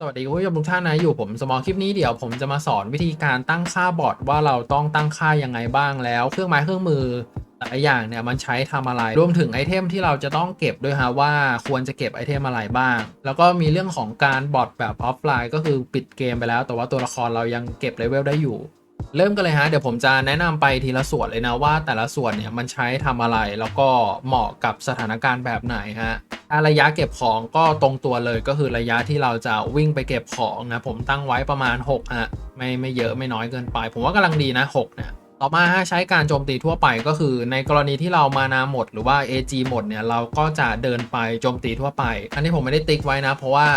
สวัสดีคุณผู้ชมทุกท่านนะอยู่ผมสมอลคลิปนี้เดี๋ยวผมจะมาสอนวิธีการตั้งค่าบอทว่าเราต้องตั้งค่ายังไงบ้างแล้ว เครื่องไม้เครื่องมือแต่ละอย่างเนี่ยมันใช้ทำอะไร รวมถึงไอเทมที่เราจะต้องเก็บด้วยฮะว่าควรจะเก็บไอเทมอะไรบ้าง แล้วก็มีเรื่องของการบอทแบบออฟไลน์ก็คือปิดเกมไปแล้ว แต่ว่าตัวละครเรายังเก็บเลเวลได้อยู่ เริ่มกันเลยฮะเดี๋ยวผมจะแนะนำไปทีละส่วนเลยนะว่าแต่ละส่วนเนี่ยมันใช้ทำอะไรแล้วก็เหมาะกับสถานการณ์แบบไหนฮะ ระยะเก็บของก็ตรงตัวเลยก็คือระยะที่เราจะวิ่งไปเก็บของนะผมตั้งไว้ประมาณ6ฮะไม่ไม่เยอะไม่น้อยเกินไป ผมว่ากำลังดีนะ6เนี่ยต่อมาฮะใช้การโจมตีทั่วไปก็คือในกรณีที่เรามานาหมดหรือว่า AG หมดเนี่ยเราก็จะเดินไปโจมตีทั่วไป อันนี้ผมไม่ได้ติ๊กไว้นะ เพราะว่า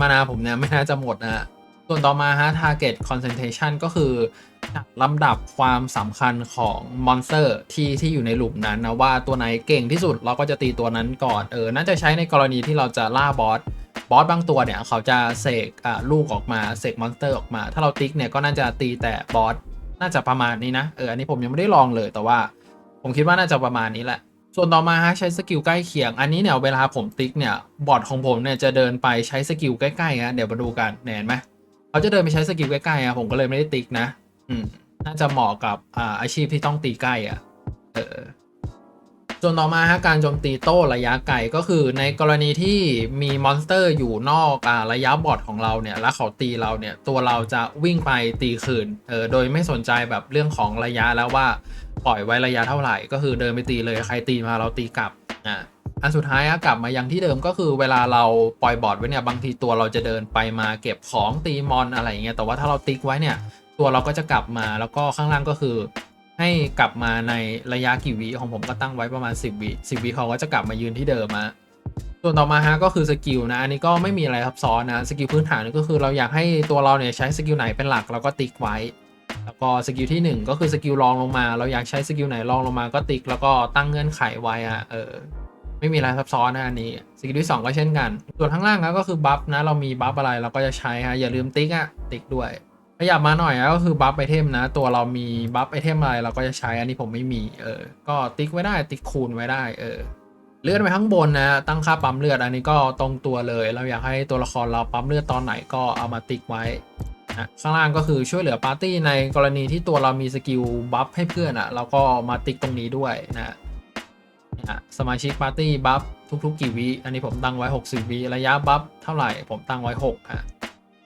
มานาผมเนี่ยไม่น่าจะหมดนะส่วนต่อมาฮะ target concentration ก็คือ ลำดับความสำคัญของมอนสเตอร์ที่ที่อยู่ในหลุมนั้นนะว่าตัวไหนเก่งที่สุดเราก็จะตีตัวนั้นก่อนเออน่าจะใช้ในกรณีที่เราจะล่าบอสบอสบางตัวเนี่ยเขาจะเสกลูกออกมาเสกมอนสเตอร์ออกมา ถ้าเราติ๊กเนี่ยก็น่าจะตีแต่บอสน่าจะประมาณนี้นะเอออันนี้ผมยังไม่ได้ลองเลยแต่ว่า ผมคิดว่าน่าจะประมาณนี้แหละส่วนต่อมาฮะใช้สกิลใกล้เคียง อันนี้เนี่ยเวลาผมติ๊กเนี่ยบอทของผมเนี่ยจะเดินไปใช้สกิลใกล้ๆฮะเดี๋ยวมาดูกันเห็นไหมเขาจะเดินไปใช้สกิลใกล้ๆอะผมก็เลยไม่ได้ติ๊กนะ อืม น่าจะเหมาะกับอ่าอาชีพที่ต้องตีใกล้อะ เออส่วนต่อมาฮะการโจมตีโต้ระยะไกลก็คือในกรณีที่มีมอนสเตอร์อยู่นอกอ่าระยะบอดของเราเนี่ย แล้วเขาตีเราเนี่ย ตัวเราจะวิ่งไปตีคืนเออโดยไม่สนใจแบบเรื่องของระยะแล้วว่าปล่อยไว้ระยะเท่าไหร่ ก็คือเดินไปตีเลยใครตีมาเราตีกลับอ่าอันสุดท้ายอะกลับมายังที่เดิมก็คือเวลาเราปล่อยบอร์ดไว้เนี่ยบางทีตัวเราจะเดินไปมาเก็บของตีมอนอะไรเงี้ยแต่ว่าถ้าเราติ๊กไว้เนี่ย ตัวเราก็จะกลับมาแล้วก็ข้างล่างก็คือให้กลับมาในระยะกี่วิของผมก็ตั้งไว้ประมาณ 10วิ10วิเขาก็จะกลับมายืนที่เดิมอะส่วนต่อมาฮะก็คือสกิลนะอันนี้ก็ไม่มีอะไรซับซ้อนนะสกิลพื้นฐานก็คือเราอยากให้ตัวเราเนี่ยใช้สกิลไหนเป็นหลักเราก็ติ๊กไว้ แล้วก็สกิลที่ 1 ก็คือสกิลรองลงมา เราอยากใช้สกิลไหนรองลงมาก็ติ๊กแล้วก็ตั้งเงื่อนไขไว้อะเออไม่มีอะไรซับซ้อนนะอันนี้สกิลที่ 2 ก็เช่นกัน ส่วนข้างล่างก็คือบัฟนะเรามีบัฟอะไรเราก็จะใช้ฮะอย่าลืมติ๊กอะติ๊กด้วย ขยับมาหน่อยก็คือบัฟไอเทมนะ ตัวเรามีบัฟไอเทมอะไรเราก็จะใช้อันนี้ผมไม่มีเออก็ติ๊กไว้ได้ติ๊กคูณไว้ได้เออเลือนไปข้างบนนะ ตั้งค่าปั๊มเลือดอันนี้ก็ตรงตัวเลย เราอยากให้ตัวละครเราปั๊มเลือดตอนไหนก็เอามาติ๊กไว้นะข้างล่างก็คือช่วยเหลือปาร์ตี้ในกรณีที่ตัวเรามีสกิลบัฟให้เพื่อนอะ่ะเราก็มาติ๊กตรงนี้ด้วยนะนะสมาชิกปาร์ตี้บัฟทุกๆ กี่วิอันนี้ผมตั้งไว้ 60 วิระยะบัฟเท่าไหร่ผมตั้งไว้6ฮะ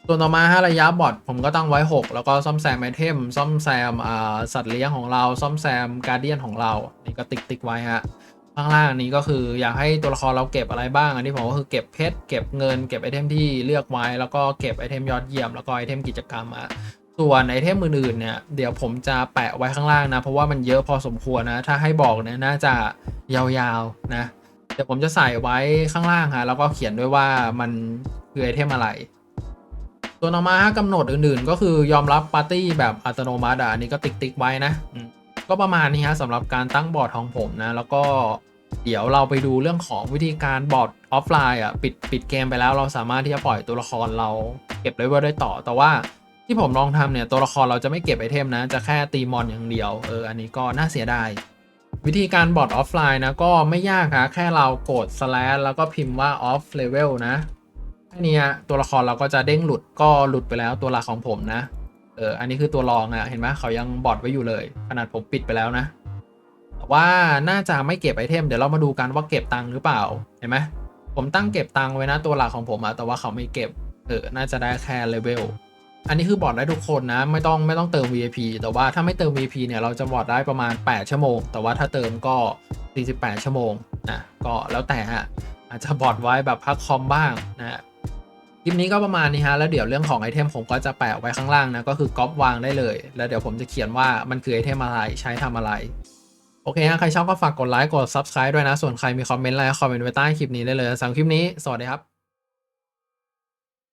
ส่วนต่อมาฮะระยะบอทผมก็ตั้งไว้ 6 แล้วก็ซ่อมแซมไอเทมซ่อมแซมอ่าสัตว์เลี้ยงของเราซ่อมแซมการเดียนของเรานี่ก็ติ๊กติ๊กไว้ฮะข้างล่างนี้ก็คืออยากให้ตัวละครเราเก็บอะไรบ้าง อันนี้ผมก็คือเก็บเพชรเก็บเงิน เก็บไอเทมที่เลือกไว้ แล้วก็เก็บไอเทมยอดเยี่ยมแล้วก็ไอเทมกิจกรรมอะส่วนไอเทมอื่นๆเนี่ยเดี๋ยวผมจะแปะไว้ข้างล่างนะ เพราะว่ามันเยอะพอสมควรนะ ถ้าให้บอกเนี่ยน่าจะยาวๆนะเดี๋ยวผมจะใส่ไว้ข้างล่างฮะแล้วก็เขียนด้วยว่ามันคือไอเทมอะไร ส่วนออกมาฮะกำหนดอื่นๆ ก็คือยอมรับปาร์ตี้แบบอัตโนมัติอะอันนี้ก็ติ๊กๆไว้นะอืมก็ประมาณนี้ฮะสำหรับการตั้งบอร์ดของผมนะ แล้วก็เดี๋ยวเราไปดูเรื่องของวิธีการบอร์ดออฟไลน์อะปิดปิดเกมไปแล้วเราสามารถที่จะปล่อยตัวละครเราเก็บเลเวลได้ต่อ แต่ว่าที่ผมลองทำเนี่ยตัวละครเราจะไม่เก็บไอเทมนะ จะแค่ตีมอนอย่างเดียวเอออันนี้ก็น่าเสียดายวิธีการบอทออฟไลน์นะก็ไม่ยากนะแค่เรากด slash แล้วก็พิมพ์ว่า off level นะแค่ นี้ตัวละครเราก็จะเด้งหลุดก็หลุดไปแล้วตัวหลักของผมนะ เอออันนี้คือตัวรองอะเห็นไหมเขายังบอทไว้อยู่เลย ขนาดผมปิดไปแล้วนะแต่ว่าน่าจะไม่เก็บไอเทมเดี๋ยวเรามาดูกันว่าเก็บตังค์หรือเปล่าเห็นไหมผมตั้งเก็บตังค์ไว้นะตัวหลักของผมอะแต่ว่าเขาไม่เก็บเออน่าจะได้แค่เลเวลอันนี้คือบอดได้ทุกคนนะ ไม่ต้องไม่ต้องเติม VIP แต่ว่าถ้าไม่เติม VIP เนี่ยเราจะบอดได้ประมาณ 8 ชั่วโมง แต่ว่าถ้าเติมก็ 48 ชั่วโมงนะก็แล้วแต่ฮะอาจจะบอดไว้แบบพักคอมบ้างนะ ลิปนี้ก็ประมาณนี้ฮะ แล้วเดี๋ยวเรื่องของไอเทมผมก็จะแปะไว้ข้างล่างนะ ก็คือก๊อปวางได้เลย แล้วเดี๋ยวผมจะเขียนว่ามันคือไอเทมอะไร ใช้ทำอะไร โอเคฮะ ใครชอบก็ฝากกดไลค์ กด Subscribe ด้วยนะ ส่วนใครมีคอมเมนต์อะไรคอมเมนต์ไว้ใต้คลิปนี้ได้เลยสำหรับคลิปนี้ สวัสดีครับ